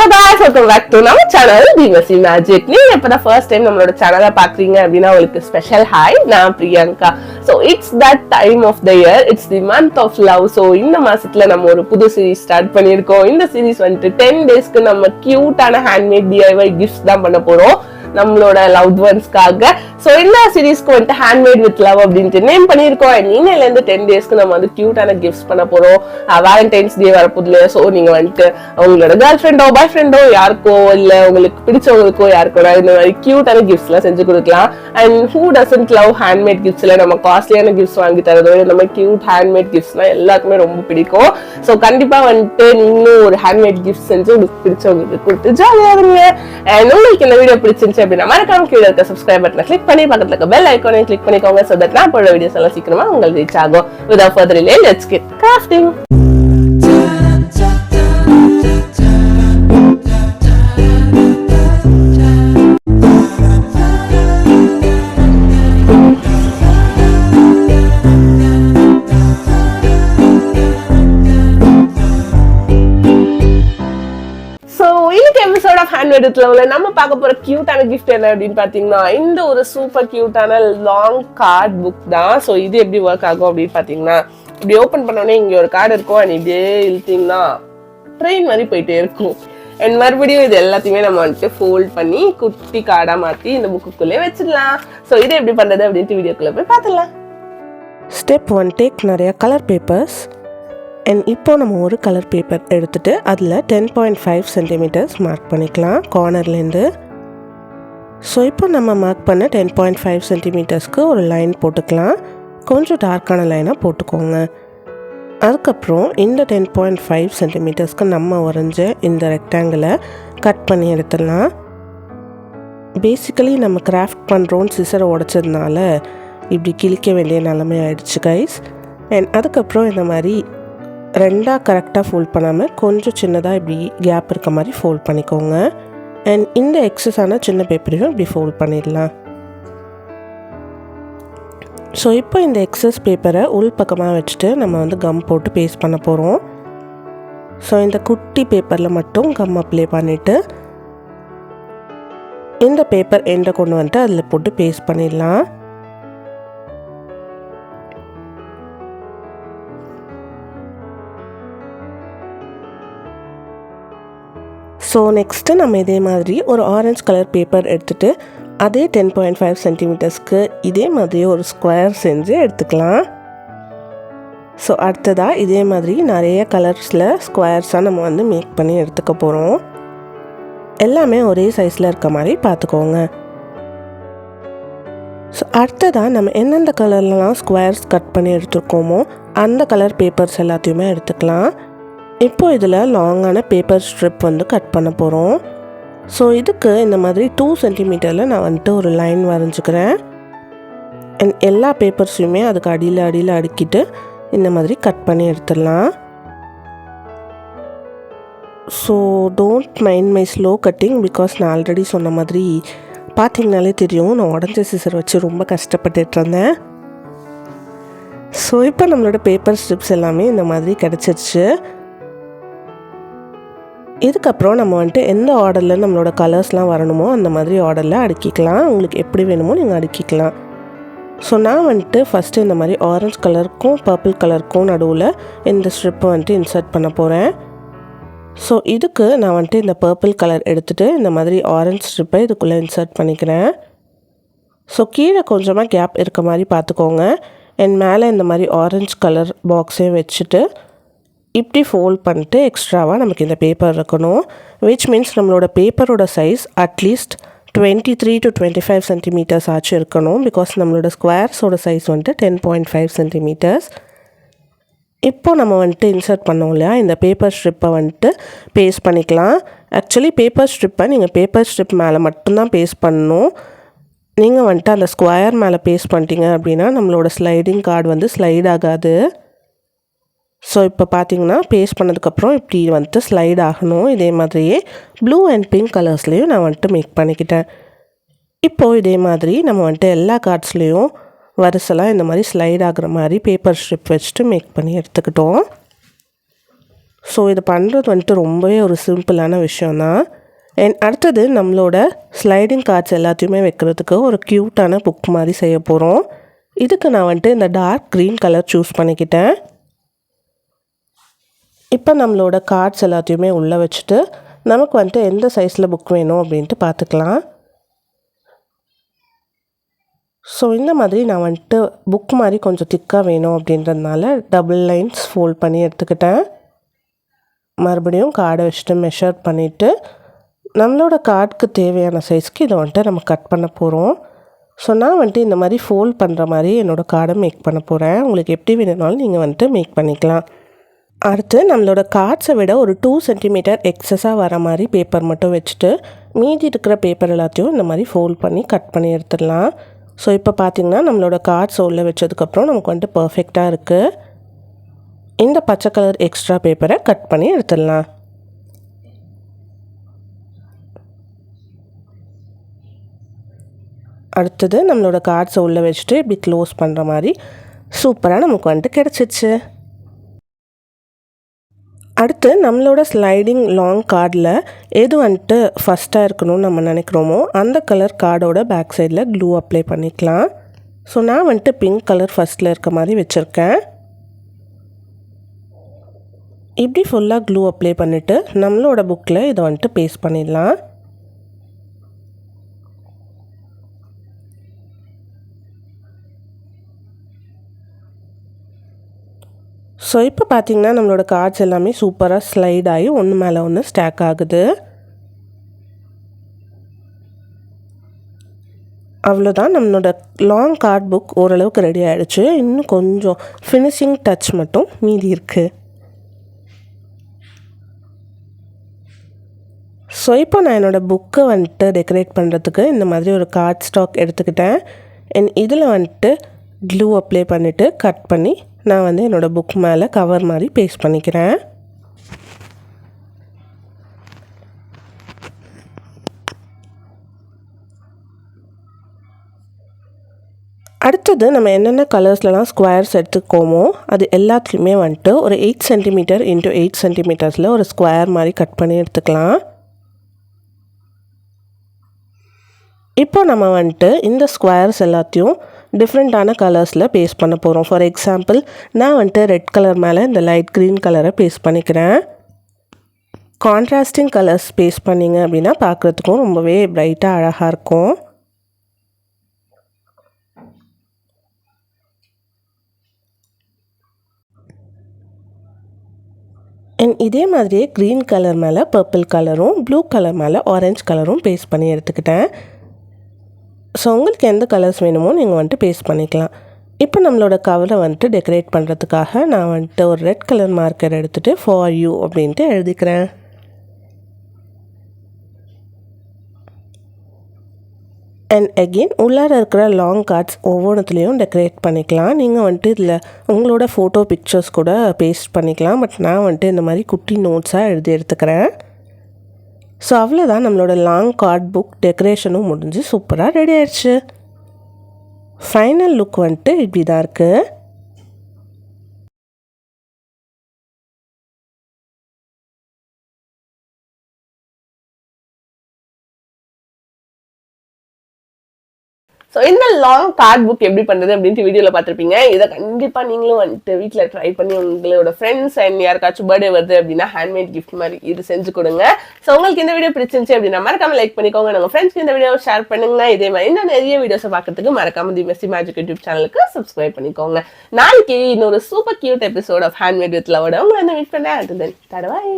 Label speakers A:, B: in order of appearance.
A: Hello guys welcome back to நம்ம channel திவசி magic நீங்க இப்பதான் ஃபர்ஸ்ட் டைம் நம்மளோட சேனலை பாக்குறீங்க அப்படின்னா உங்களுக்கு ஸ்பெஷல் ஹாய் நான் Priyanka. So it's that time of the year it's the month of love so இந்த மாசத்துல நம்ம ஒரு புது சீரிஸ் ஸ்டார்ட் பண்ணியிருக்கோம். இந்த சீரிஸ் வந்துட்டு டென் டேஸ்க்கு நம்ம கியூட்டான ஹேண்ட்மேட் டிஐஒய் கிஃப்ட்ஸ் தான் பண்ண போறோம். நம்மளோட லவ் ஒன்ஸ்க்காக ஸோ இந்த சீரீஸ்க்கு வந்துட்டு ஹேண்ட்மேட் வித் லவ் அப்படின்ட்டு நேம் பண்ணியிருக்கோம். அண்ட் இன்னையில இருந்து டென் டேஸ்க்கு நம்ம வந்து கியூட்டான கிஃப்ட்ஸ் பண்ண போறோம். வேலண்டைன்ஸ் டே வரப்போதுல ஸோ நீங்க வந்துட்டு உங்களோட கேர்ள் ஃப்ரெண்டோ பாய் ஃப்ரெண்டோ யாருக்கோ இல்லை உங்களுக்கு பிடிச்சவங்களுக்கோ யாருக்கோ இந்த மாதிரி கியூட்டான கிஃப்ட்ஸ்லாம் செஞ்சு கொடுக்கலாம். And who doesn't love handmade கிஃப்ட்ஸ்ல நம்ம காஸ்ட்லியான கிஃப்ட்ஸ் வாங்கி தரதோ இல்ல நம்ம கியூட் ஹேண்ட்மேட் கிஃப்ட்ஸ்லாம் எல்லாருக்குமே ரொம்ப பிடிக்கும். ஸோ கண்டிப்பா வந்துட்டு நீங்களும் ஒரு ஹேண்ட்மேட் கிஃப்ட் செஞ்சு உங்களுக்கு பிடிச்சவங்களுக்கு கொடுத்து ஜாலியாக இருங்க. அண்ட் உங்களுக்கு இந்த வீடியோ பிடிச்சிருந்துச்சு அப்படின்னா மறக்காம கீழே இருக்க சப்ஸ்கிரைப் பட்டனை கிளிக் பண்ணி பக்கத்துல இருக்க பெல் ஐக்கானையும் கிளிக் பண்ணிக்கோங்க ஸோ தட் நான் போடுற வீடியோஸ் எல்லாம் சீக்கிரமா உங்களுக்கு ரீச் ஆகும். With further delay let's get crafting episode of நம்ம பார்க்க போற கியூட்டான கிஃப்ட் என்ன அப்படின்னு பார்த்தீங்கன்னா இந்த ஒரு சூப்பர் கியூட்டான லாங் கார்ட் புக் தான். ஸோ இது எப்படி ஒர்க் ஆகும் அப்படின்னு பார்த்தீங்கன்னா இப்படி ஓப்பன் பண்ணோடனே இங்கே ஒரு கார்டு இருக்கும். அண்ட் இதே இழுத்தீங்கன்னா ட்ரெயின் மாதிரி போயிட்டே இருக்கும். அண்ட் மறுபடியும் இது எல்லாத்தையுமே நம்ம வந்துட்டு ஃபோல்ட் பண்ணி குட்டி கார்டாக மாற்றி இந்த புக்குக்குள்ளே வச்சிடலாம். ஸோ இது எப்படி பண்ணுறது அப்படின்ட்டு வீடியோக்குள்ளே போய் பார்த்துடலாம்.
B: ஸ்டெப் ஒன் டேக் நிறைய கலர் பேப்பர்ஸ் அண்ட் இப்போ நம்ம ஒரு கலர் பேப்பர் எடுத்துகிட்டு அதில் ten point five centimetres mark பண்ணிக்கலாம் கார்னர்லேருந்து ஸோ இப்போ நம்ம மார்க் பண்ண டென் பாயிண்ட் ஃபைவ் சென்டிமீட்டர்ஸ்க்கு ஒரு லைன் போட்டுக்கலாம். கொஞ்சம் டார்க்கான லைனாக போட்டுக்கோங்க. அதுக்கப்புறம் இந்த டென் பாயிண்ட் ஃபைவ் சென்டிமீட்டர்ஸ்க்கு நம்ம வரைஞ்ச இந்த ரெக்டாங்கிளை கட் பண்ணி எடுத்துடலாம். பேசிக்கலி நம்ம கிராஃப்ட் பண்ணுறோன்னு சிசரை உடச்சதுனால இப்படி கிழிக்க வேண்டிய நிலைமை ஆயிடுச்சு கைஸ் அண்ட் அதுக்கப்புறம் இந்த மாதிரி ரெண்டாக கரெக்டாக ஃபோல்ட் பண்ணாமல் கொஞ்சம் சின்னதாக இப்படி கேப் இருக்க மாதிரி ஃபோல்ட் பண்ணிக்கோங்க. அண்ட் இந்த எக்ஸஸான சின்ன பேப்பரையும் இப்படி ஃபோல்ட் பண்ணிடலாம். ஸோ இப்போ இந்த எக்ஸஸ் பேப்பரை உள் பக்கமாக வச்சுட்டு நம்ம வந்து கம் போட்டு பேஸ்ட் பண்ண போகிறோம் ஸோ இந்த குட்டி பேப்பரில் மட்டும் கம் அப்ளை பண்ணிவிட்டு இந்த பேப்பர் எண்டை கொண்டு வந்துட்டு அதில் போட்டு பேஸ்ட் பண்ணிடலாம். ஸோ நெக்ஸ்ட்டு நம்ம இதே மாதிரி ஒரு ஆரஞ்ச் கலர் பேப்பர் எடுத்துகிட்டு அதே டென் பாயிண்ட் ஃபைவ் சென்டிமீட்டர்ஸ்க்கு இதே மாதிரி ஒரு ஸ்கொயர் செஞ்சு எடுத்துக்கலாம். ஸோ அடுத்ததாக இதே மாதிரி நிறைய கலர்ஸில் ஸ்கொயர்ஸாக நம்ம வந்து மேக் பண்ணி எடுத்துக்க போகிறோம் எல்லாமே ஒரே சைஸில் இருக்க மாதிரி பார்த்துக்கோங்க. ஸோ அடுத்ததாக நம்ம எந்தெந்த கலர்லலாம் ஸ்கொயர்ஸ் கட் பண்ணி எடுத்துருக்கோமோ அந்த கலர் பேப்பர்ஸ் எல்லாத்தையுமே எடுத்துக்கலாம். இப்போ இதில் லாங்கான பேப்பர் ஸ்ட்ரிப் வந்து கட் பண்ண போகிறோம். ஸோ இதுக்கு இந்த மாதிரி டூ சென்டிமீட்டரில் நான் வந்துட்டு ஒரு லைன் வரைஞ்சிக்கிறேன். அண்ட் எல்லா பேப்பர்ஸையுமே அதுக்கு அடியில் அடியில் அடுக்கிட்டு இந்த மாதிரி கட் பண்ணி எடுத்துடலாம். So don't mind my slow cutting because நான் ஆல்ரெடி சொன்ன மாதிரி பார்த்தீங்கனாலே தெரியும். நான் உடஞ்ச சிசர் வச்சு ரொம்ப கஷ்டப்பட்டுட்டு இருந்தேன். ஸோ இப்போ நம்மளோட பேப்பர் ஸ்ட்ரிப்ஸ் எல்லாமே இந்த மாதிரி கிடச்சிருச்சு. இதுக்கப்புறம் நம்ம வந்துட்டு எந்த ஆர்டரில் நம்மளோட கலர்ஸ்லாம் வரணுமோ அந்த மாதிரி ஆர்டரில் அடுக்கிக்கலாம். உங்களுக்கு எப்படி வேணுமோ நீங்கள் அடுக்கிக்கலாம். ஸோ நான் வந்துட்டு ஃபஸ்ட்டு இந்த மாதிரி ஆரஞ்ச் கலருக்கும் பர்பிள் கலருக்கும் நடுவில் இந்த ஸ்ட்ரிப்பை வந்துட்டு இன்சர்ட் பண்ண போகிறேன் ஸோ இதுக்கு நான் வந்துட்டு இந்த பர்பிள் கலர் எடுத்துகிட்டு இந்த மாதிரி ஆரஞ்சு ஸ்ட்ரிப்பை இதுக்குள்ளே இன்சர்ட் பண்ணிக்கிறேன். ஸோ கீழே கொஞ்சமாக கேப் இருக்க மாதிரி பார்த்துக்கோங்க. என் மேலே இந்த மாதிரி ஆரஞ்ச் கலர் பாக்ஸையும் வச்சுட்டு இப்படி ஃபோல்ட் பண்ணிட்டு எக்ஸ்ட்ராவாக நமக்கு இந்த பேப்பர் இருக்கணும். விச் மீன்ஸ் நம்மளோட பேப்பரோட size at least twenty three to twenty five centimetres ஆச்சு இருக்கணும். பிகாஸ் நம்மளோட ஸ்கொயர்ஸோட சைஸ் வந்துட்டு டென் பாயிண்ட் ஃபைவ் சென்டிமீட்டர்ஸ் இப்போ நம்ம வந்துட்டு இன்சர்ட் பண்ணோம் இல்லையா? இந்த பேப்பர் ஸ்ட்ரிப்பை வந்துட்டு பேஸ்ட் பண்ணிக்கலாம். ஆக்சுவலி பேப்பர் ஸ்ட்ரிப்பை நீங்கள் பேப்பர் ஸ்ட்ரிப் மேலே மட்டும்தான் பேஸ்ட் பண்ணணும். நீங்கள் வந்துட்டு அந்த ஸ்கொயர் மேலே பேஸ்ட் பண்ணிட்டீங்க அப்படின்னா நம்மளோட ஸ்லைடிங் கார்டு வந்து ஸ்லைட் ஆகாது. ஸோ இப்போ பார்த்தீங்கன்னா பேஸ்ட் பண்ணதுக்கப்புறம் இப்படி வந்துட்டு ஸ்லைட் ஆகணும். இதே மாதிரியே ப்ளூ அண்ட் பிங்க் கலர்ஸ்லேயும் நான் வந்துட்டு மேக் பண்ணிக்கிட்டேன். இப்போது இதே மாதிரி நம்ம வந்துட்டு எல்லா கார்ட்ஸ்லேயும் வரிசலாக இந்த மாதிரி ஸ்லைட் ஆகிற மாதிரி பேப்பர் ஸ்ட்ரிப் வச்சுட்டு மேக் பண்ணி எடுத்துக்கிட்டோம். ஸோ இது பண்ணுறது வந்துட்டு ரொம்பவே ஒரு சிம்பிளான விஷயந்தான் அண்ட் அடுத்தது நம்மளோட ஸ்லைடிங் கார்ட்ஸ் எல்லாத்தையுமே வைக்கிறதுக்கு ஒரு க்யூட்டான புக் மாதிரி செய்ய போகிறோம் இதுக்கு நான் வந்துட்டு இந்த டார்க் க்ரீன் கலர் சூஸ் பண்ணிக்கிட்டேன். இப்போ நம்மளோட கார்ட்ஸ் எல்லாத்தையுமே உள்ளே வச்சுட்டு நமக்கு வந்துட்டு எந்த சைஸில் புக் வேணும் அப்படின்ட்டு பார்த்துக்கலாம் ஸோ இந்த மாதிரி நான் வந்துட்டு புக் மாதிரி கொஞ்சம் திக்காக வேணும் அப்படின்றதுனால டபுள் லைன்ஸ் ஃபோல்ட் பண்ணி எடுத்துக்கிட்டேன். மறுபடியும் கார்டை வச்சுட்டு மெஷர் பண்ணிவிட்டு நம்மளோட கார்டுக்கு தேவையான சைஸ்க்கு இதை வந்துட்டு நம்ம கட் பண்ண போகிறோம் ஸோ நான் வந்துட்டு இந்த மாதிரி ஃபோல்ட் பண்ணுற மாதிரி என்னோடய கார்டை மேக் பண்ண போகிறேன் உங்களுக்கு எப்படி வேணும்னாலும் நீங்கள் வந்துட்டு மேக் பண்ணிக்கலாம். அடுத்து நம்மளோட கார்ட்ஸை விட ஒரு டூ சென்டிமீட்டர் எக்ஸஸாக வர மாதிரி பேப்பர் மட்டும் வச்சுட்டு மீதி இருக்கிற பேப்பர் எல்லாத்தையும் இந்த மாதிரி ஃபோல்ட் பண்ணி கட் பண்ணி எடுத்துடலாம். ஸோ இப்போ பார்த்திங்கன்னா நம்மளோட கார்ட்ஸ் உள்ள வச்சதுக்கப்புறம் நமக்கு வந்துட்டு பர்ஃபெக்டாக இருக்குது இந்த பச்சை கலர் எக்ஸ்ட்ரா பேப்பரை கட் பண்ணி எடுத்துடலாம். அடுத்தது நம்மளோட கார்ட்ஸை உள்ளே வச்சுட்டு இப்படி க்ளோஸ் பண்ணுற மாதிரி சூப்பராக நமக்கு வந்துட்டு கிடச்சிச்சு அடுத்து நம்மளோட ஸ்லைடிங் லாங் கார்டில் எது வந்துட்டு ஃபஸ்ட்டாக இருக்கணும்னு நம்ம நினைக்கிறோமோ அந்த கலர் கார்டோட பேக் சைடில் க்ளூ அப்ளை பண்ணிக்கலாம். ஸோ நான் வந்துட்டு பிங்க் கலர் ஃபஸ்ட்டில் இருக்க மாதிரி வச்சுருக்கேன். இப்படி ஃபுல்லாக க்ளூ அப்ளை பண்ணிவிட்டு நம்மளோட புக்கில் இதை வந்துட்டு பேஸ்ட் பண்ணிடலாம். ஸோ இப்போ பார்த்திங்கன்னா நம்மளோட கார்ட்ஸ் எல்லாமே சூப்பராக ஸ்லைட் ஆகி ஒன்று மேலே ஒன்று ஸ்டாக் ஆகுது. அவ்வளோதான் நம்மளோட லாங் கார்ட் புக் ஓரளவுக்கு ரெடி ஆகிடுச்சு இன்னும் கொஞ்சம் ஃபினிஷிங் டச் மட்டும் மீதி இருக்குது ஸோ இப்போ நான் என்னோடய புக்கை வந்துட்டு டெக்கரேட் பண்ணுறதுக்கு இந்த மாதிரி ஒரு கார்ட் ஸ்டாக் எடுத்துக்கிட்டேன். என் இதில் வந்துட்டு க்ளூ அப்ளை பண்ணிவிட்டு கட் பண்ணி நான் வந்து என்னோடய புக் மேலே கவர் மாதிரி பேஸ்ட் பண்ணிக்கிறேன். அடுத்தது நம்ம என்னென்ன கலர்ஸ்லலாம் ஸ்கொயர்ஸ் எடுத்துக்கோமோ அது எல்லாத்துலேயுமே வந்துட்டு ஒரு எயிட் சென்டிமீட்டர் இன்ட்டு எயிட் சென்டிமீட்டர்ஸில் ஒரு ஸ்கொயர் மாதிரி கட் பண்ணி எடுத்துக்கலாம். இப்போ நம்ம வந்துட்டு இந்த ஸ்கொயர்ஸ் எல்லாத்தையும் டிஃப்ரெண்ட்டான கலர்ஸில் பேஸ்ட் பண்ண போகிறோம் ஃபார் எக்ஸாம்பிள் நான் வந்துட்டு ரெட் கலர் மேலே இந்த லைட் க்ரீன் கலரை பேஸ்ட் பண்ணிக்கிறேன். கான்ட்ராஸ்டிங் கலர்ஸ் பேஸ்ட் பண்ணிங்க அப்படின்னா பார்க்குறதுக்கும் ரொம்பவே ப்ரைட்டாக அழகாக இருக்கும். அண்ட் இதே மாதிரியே க்ரீன் கலர் மேலே பர்பிள் கலரும் ப்ளூ கலர் மேலே ஆரஞ்சு கலரும் பேஸ்ட் பண்ணி எடுத்துக்கிட்டேன். ஸோ உங்களுக்கு எந்த கலர்ஸ் வேணுமோ நீங்கள் வந்துட்டு பேஸ்ட் பண்ணிக்கலாம். இப்போ நம்மளோட கவரை வந்துட்டு டெக்கரேட் பண்ணுறதுக்காக நான் வந்துட்டு ஒரு ரெட் கலர் மார்க்கர் எடுத்துகிட்டு ஃபார் யூ அப்படின்ட்டு எழுதிக்கிறேன். அண்ட் அகெயின் உள்ளார இருக்கிற லாங் கார்ட்ஸ் ஒவ்வொன்றுத்துலேயும் டெக்கரேட் பண்ணிக்கலாம். நீங்கள் வந்துட்டு இதில் உங்களோட ஃபோட்டோ பிக்சர்ஸ் கூட பேஸ்ட் பண்ணிக்கலாம். பட் நான் வந்துட்டு இந்த மாதிரி குட்டி நோட்ஸாக எழுதி எடுத்துக்கிறேன். ஸோ அவ்வளோதான் நம்மளோட லாங் கார்ட் புக் டெக்கரேஷனும் முடிஞ்சு சூப்பராக ரெடி ஆயிடுச்சு. ஃபைனல் லுக் வந்துட்டு இப்படி தான் இருக்குது
A: ஸோ இந்த லாங் கார்ட் புக் எப்படி பண்ணுறது அப்படின்ட்டு வீடியோவில் பார்த்துருப்பீங்க. இதை கண்டிப்பாக நீங்களும் வந்துட்டு வீட்டில் ட்ரை பண்ணி உங்களோட ஃப்ரெண்ட்ஸ் அண்ட் யாருக்காச்சும் பர்த்டே வருது அப்படின்னா ஹேண்ட்மேட் கிஃப்ட் மாதிரி இது செஞ்சு கொடுங்க. ஸோ உங்களுக்கு இந்த வீடியோ பிடிச்சிருந்துச்சு அப்படின்னா மறக்காம லைக் பண்ணிக்கோங்க. நம்ம ஃப்ரெண்ட்ஸ்க்கு இந்த வீடியோ ஷேர் பண்ணுங்க இதே மாதிரி இன்னும் நிறைய வீடியோஸை பார்க்கறதுக்கு மறக்காம தி மெஸ்ஸி மேஜிக் யூடியூப் சேனலுக்கு சப்ஸ்கிரைப் பண்ணிக்கோங்க. நாளைக்கு இன்னொரு super cute episode of handmade with லவோட உங்களை மீட் பண்ணேன். அது தென் தடவாய்